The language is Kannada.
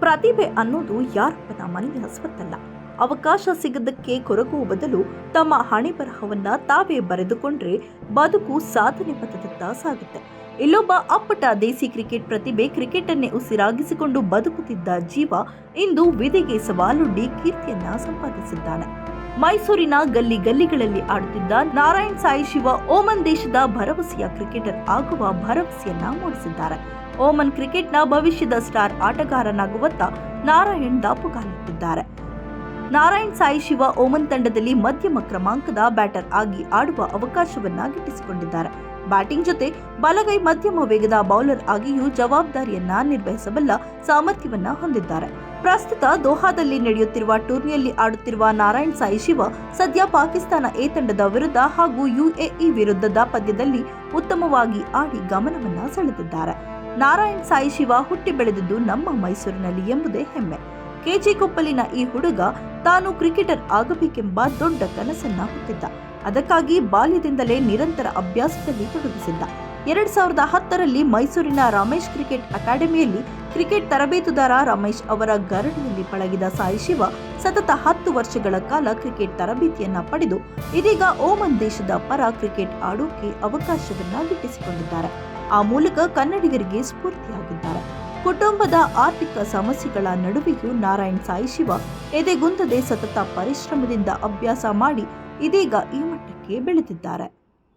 ಪ್ರತಿಭೆ ಅನ್ನೋದು ಯಾರಪ್ಪನ ಮನೆಯ ಸ್ವತ್ತಲ್ಲ. ಅವಕಾಶ ಸಿಗದಕ್ಕೆ ಕೊರಗುವ ಬದಲು ತಮ್ಮ ಹಣೆ ಬರಹವನ್ನ ತಾವೇ ಬರೆದುಕೊಂಡ್ರೆ ಬದುಕು ಸಾಧನೆ ಪಥದತ್ತ ಸಾಗುತ್ತೆ. ಇಲ್ಲೊಬ್ಬ ಅಪ್ಪಟ ದೇಸಿ ಕ್ರಿಕೆಟ್ ಪ್ರತಿಭೆ ಕ್ರಿಕೆಟನ್ನೇ ಉಸಿರಾಗಿಸಿಕೊಂಡು ಬದುಕುತ್ತಿದ್ದ ಜೀವ ಇಂದು ವಿಧಿಗೆ ಸವಾಲುಡ್ಡಿ ಕೀರ್ತಿಯನ್ನ ಸಂಪಾದಿಸಿದ್ದಾನೆ. ಮೈಸೂರಿನ ಗಲ್ಲಿ ಗಲ್ಲಿಗಳಲ್ಲಿ ಆಡುತ್ತಿದ್ದ ನಾರಾಯಣ್ ಸಾಯಿ ಶಿವ ಓಮನ್ ದೇಶದ ಭರವಸೆಯ ಕ್ರಿಕೆಟರ್ ಆಗುವ ಭರವಸೆಯನ್ನ ಮೂಡಿಸಿದ್ದಾರೆ. ಓಮನ್ ಕ್ರಿಕೆಟ್ನ ಭವಿಷ್ಯದ ಸ್ಟಾರ್ ಆಟಗಾರನಾಗುವತ್ತ ನಾರಾಯಣ್ ದಾಪುಗಾಲಿಟ್ಟಿದ್ದಾರೆ. ನಾರಾಯಣ್ ಸಾಯಿ ಶಿವ ಓಮನ್ ತಂಡದಲ್ಲಿ ಮಧ್ಯಮ ಕ್ರಮಾಂಕದ ಬ್ಯಾಟರ್ ಆಗಿ ಆಡುವ ಅವಕಾಶವನ್ನ ಗಿಟ್ಟಿಸಿಕೊಂಡಿದ್ದಾರೆ. ಬ್ಯಾಟಿಂಗ್ ಜೊತೆ ಬಲಗೈ ಮಧ್ಯಮ ವೇಗದ ಬೌಲರ್ ಆಗಿಯೂ ಜವಾಬ್ದಾರಿಯನ್ನ ನಿರ್ವಹಿಸಬಲ್ಲ ಸಾಮರ್ಥ್ಯವನ್ನ ಹೊಂದಿದ್ದಾರೆ. ಪ್ರಸ್ತುತ ದೋಹಾದಲ್ಲಿ ನಡೆಯುತ್ತಿರುವ ಟೂರ್ನಿಯಲ್ಲಿ ಆಡುತ್ತಿರುವ ನಾರಾಯಣ್ ಸಾಯಿ ಶಿವ ಸದ್ಯ ಪಾಕಿಸ್ತಾನ ಎ ತಂಡದ ವಿರುದ್ಧ ಹಾಗೂ ಯುಎಇ ವಿರುದ್ಧದ ಪಂದ್ಯದಲ್ಲಿ ಉತ್ತಮವಾಗಿ ಆಡಿ ಗಮನವನ್ನ ಸೆಳೆದಿದ್ದಾರೆ. ನಾರಾಯಣ್ ಸಾಯಿ ಶಿವ ಹುಟ್ಟಿ ಬೆಳೆದಿದ್ದು ನಮ್ಮ ಮೈಸೂರಿನಲ್ಲಿ ಎಂಬುದೇ ಹೆಮ್ಮೆ. ಕೆಜಿ ಕೊಪ್ಪಲಿನ ಈ ಹುಡುಗ ತಾನು ಕ್ರಿಕೆಟರ್ ಆಗಬೇಕೆಂಬ ದೊಡ್ಡ ಕನಸನ್ನ ಹೊತ್ತಿದ್ದ ಅದಕ್ಕಾಗಿ ಬಾಲ್ಯದಿಂದಲೇ ನಿರಂತರ ಅಭ್ಯಾಸದಲ್ಲಿ ತೊಡಗಿಸಿದ್ದ. ಎರಡ್ ಸಾವಿರದ ಹತ್ತರಲ್ಲಿ ಮೈಸೂರಿನ ರಮೇಶ್ ಕ್ರಿಕೆಟ್ ಅಕಾಡೆಮಿಯಲ್ಲಿ ಕ್ರಿಕೆಟ್ ತರಬೇತುದಾರ ರಮೇಶ್ ಅವರ ಗರಡಿಯಲ್ಲಿ ಪಳಗಿದ ಸಾಯಿ ಶಿವ ಸತತ ಹತ್ತು ವರ್ಷಗಳ ಕಾಲ ಕ್ರಿಕೆಟ್ ತರಬೇತಿಯನ್ನ ಪಡೆದು ಇದೀಗ ಓಮನ್ ದೇಶದ ಪರ ಕ್ರಿಕೆಟ್ ಆಡೋಕೆ ಅವಕಾಶವನ್ನ ಗಿಟ್ಟಿಸಿಕೊಂಡಿದ್ದಾರೆ. ಆ ಮೂಲಕ ಕನ್ನಡಿಗರಿಗೆ ಸ್ಫೂರ್ತಿಯಾಗಿದ್ದಾರೆ. ಕುಟುಂಬದ ಆರ್ಥಿಕ ಸಮಸ್ಯೆಗಳ ನಡುವೆಯೂ ನಾರಾಯಣ್ ಸಾಯಿ ಶಿವ ಎದೆಗುಂದದೆ ಸತತ ಪರಿಶ್ರಮದಿಂದ ಅಭ್ಯಾಸ ಮಾಡಿ ಇದೀಗ ಈ ಮಟ್ಟಕ್ಕೆ ಬೆಳೆದಿದ್ದಾರೆ.